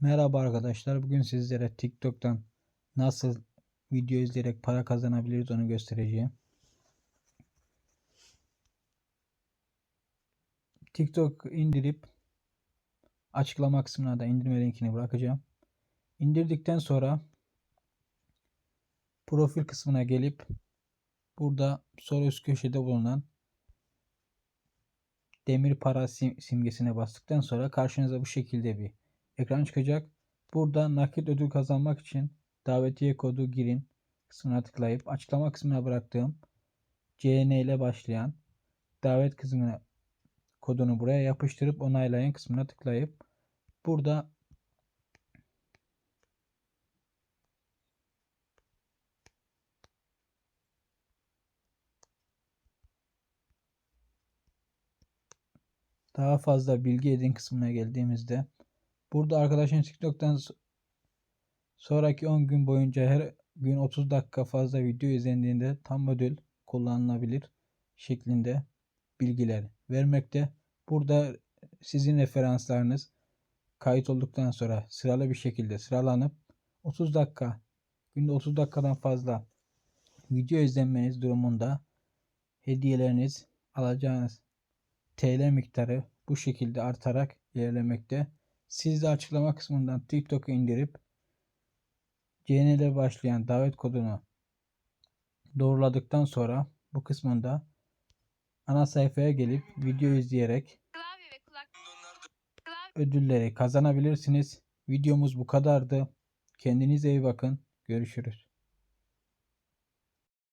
Merhaba arkadaşlar. Bugün sizlere TikTok'tan nasıl video izleyerek para kazanabiliriz onu göstereceğim. TikTok indirip açıklama kısmına da indirme linkini bırakacağım. İndirdikten sonra profil kısmına gelip burada sol üst köşede bulunan demir para sim- simgesine bastıktan sonra karşınıza bu şekilde bir ekran çıkacak. Burada nakit ödül kazanmak için davetiye kodu girin kısmına tıklayıp açıklama kısmına bıraktığım CN ile başlayan davet kısmına kodunu buraya yapıştırıp onaylayın kısmına tıklayıp burada daha fazla bilgi edin kısmına geldiğimizde burada arkadaşın TikTok'tan sonraki 10 gün boyunca her gün 30 dakika fazla video izlendiğinde tam ödül kullanılabilir şeklinde bilgiler vermekte. Burada sizin referanslarınız kayıt olduktan sonra sıralı bir şekilde sıralanıp 30 dakika günde 30 dakikadan fazla video izlenmeniz durumunda hediyeleriniz alacağınız TL miktarı bu şekilde artarak ilerlemekte. Siz de açıklama kısmından TikTok'u indirip CN ile başlayan davet kodunu doğruladıktan sonra bu kısmında ana sayfaya gelip video izleyerek ödülleri kazanabilirsiniz. Videomuz bu kadardı. Kendinize iyi bakın. Görüşürüz.